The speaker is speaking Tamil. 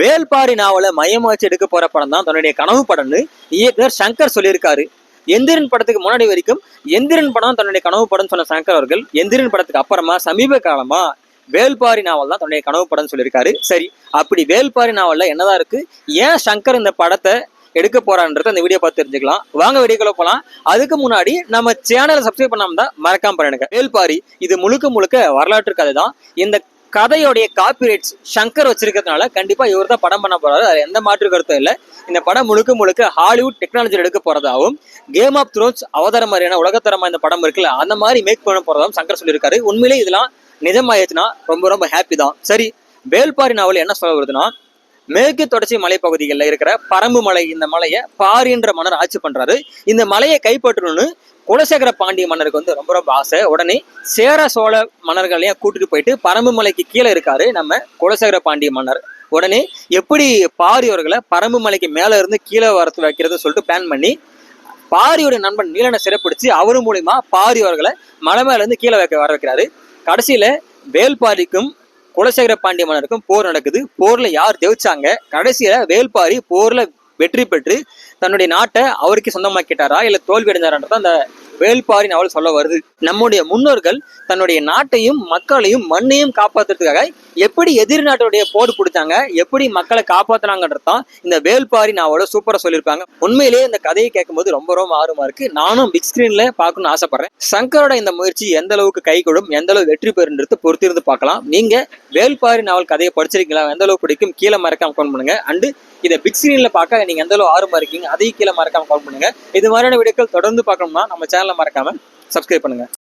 வேல்பாரி நாவலை மையமாக வச்சு எடுக்க போகிற படம் தான் தன்னுடைய கனவு படம்னு இயக்குனர் சங்கர் சொல்லியிருக்காரு. எந்திரன் படத்துக்கு முன்னாடி வரைக்கும் எந்திரன் படம் தன்னுடைய கனவு படம் சொன்ன சங்கர் அவர்கள். எந்திரன் படத்துக்கு அப்புறமா சமீப காலமா வேல்பாரி நாவல் தான் தன்னுடைய கனவு படம்னு சொல்லியிருக்காரு. சரி அப்படி வேல்பாரி நாவல்ல என்னதான் இருக்கு? ஏன் சங்கர் இந்த படத்தை எடுக்க போறான்றத அந்த வீடியோ பார்த்து தெரிஞ்சுக்கலாம். வாங்க வீடியோக்குள்ள போகலாம் அதுக்கு முன்னாடி நம்ம சேனலை சப்ஸ்கிரைப் பண்ணாம தான் மறக்காம பண்ணுங்க வேல்பாரி இது முழுக்க முழுக்க வரலாற்று கதை தான் இந்த கதையோடைய காப்பிரைட்ஸ் சங்கர் வச்சிருக்கிறதுனால கண்டிப்பா இவர் தான் படம் பண்ண போறாரு. அது எந்த மாற்று கருத்தும் இல்லை. இந்த படம் முழுக்க முழுக்க ஹாலிவுட் டெக்னாலஜியில் எடுக்க போறதாகவும் கேம் ஆஃப் த்ரோன்ஸ் அவதாரம் மாதிரியான உலகத்தரமா இந்த படம் இருக்குல்ல அந்த மாதிரி மேக் பண்ண போறதாகவும் சங்கர் சொல்லியிருக்காரு. உண்மையிலே இதெல்லாம் நிஜமாயிடுச்சுன்னா ரொம்ப ரொம்ப ஹாப்பி தான். சரி வேல்பாரி நாவல் என்ன சொல்ல வருதுன்னா மேற்கு தொடர்ச்சி மலைப்பகுதிகளில் இருக்கிற பரம்பு மலை இந்த மலையை பாரின்ற மன்னர் ஆட்சி பண்றாரு. இந்த மலையை கைப்பற்றணும்னு குலசேகர பாண்டிய மன்னருக்கு வந்து ரொம்ப ரொம்ப ஆசை. உடனே சேர சோழ மன்னர்களையும் கூட்டிட்டு போயிட்டு பரம்பு மலைக்கு கீழே இருக்காரு நம்ம குலசேகர பாண்டிய மன்னர். உடனே எப்படி பாரியவர்களை பரம்பு மலைக்கு மேல இருந்து கீழே வரத்து வைக்கிறதுன்னு சொல்லிட்டு பிளான் பண்ணி பாரியோட நண்பன் நீலனை சிறப்பிடிச்சு அவர் மூலியமா பாரியவர்களை மலை மேல இருந்து கீழே வைக்க வர வைக்கிறாரு. கடைசியில வேல்பாரிக்கும் குலசேகர பாண்டிய மன்னருக்கும் போர் நடக்குது. போர்ல யார் ஜெயிச்சாங்க? கடைசியில வேல்பாரி போர்ல வெற்றி பெற்று தன்னுடைய நாட்டை அவருக்கு சொந்தமாக்கிட்டாரா? இல்ல தோல்வி அடைஞ்சாரான்றத அந்த வேல்பாரி நாவல் சொல்ல வருது. நம்முடைய முன்னோர்கள் தன்னுடைய நாட்டையும் மக்களையும் மண்ணையும் காப்பாத்துறதுக்காக எப்படி எதிர் நாட்டுடைய போர் பிடிச்சாங்க எப்படி மக்களை காப்பாத்தினாங்கன்றதான் இந்த வேல்பாரி நாவோட சூப்பரா சொல்லியிருப்பாங்க உண்மையிலேயே இந்த கதையை கேட்கும்போது ரொம்ப ரொம்ப ஆர்வமா இருக்கு. நானும் பிக் ஸ்கிரீன்ல பார்க்கணும்னு ஆசைப்படுறேன். சங்கரோட இந்த முயற்சி எந்த அளவுக்கு கை கொடும் எந்த அளவு வெற்றி பெறுன்றது பொறுத்திருந்து பார்க்கலாம். நீங்க வேல்பாரி நாவல் கதையை படிச்சிருக்கீங்களா? எந்த அளவுக்கு பிடிக்கும்? கீழே மறக்காம கவுண்ட் பண்ணுங்க. அண்டு இதை பிக் ஸ்கிரீன்ல பார்க்க நீங்க எந்த அளவு ஆர்வமா இருக்கீங்க அதையும் கீழே மறக்காம கவுண்ட் பண்ணுங்க. இது மாதிரியான வீடியோக்கள் தொடர்ந்து பார்க்கணும்னா நம்ம சேனலை மறக்காம சப்ஸ்கிரைப் பண்ணுங்க.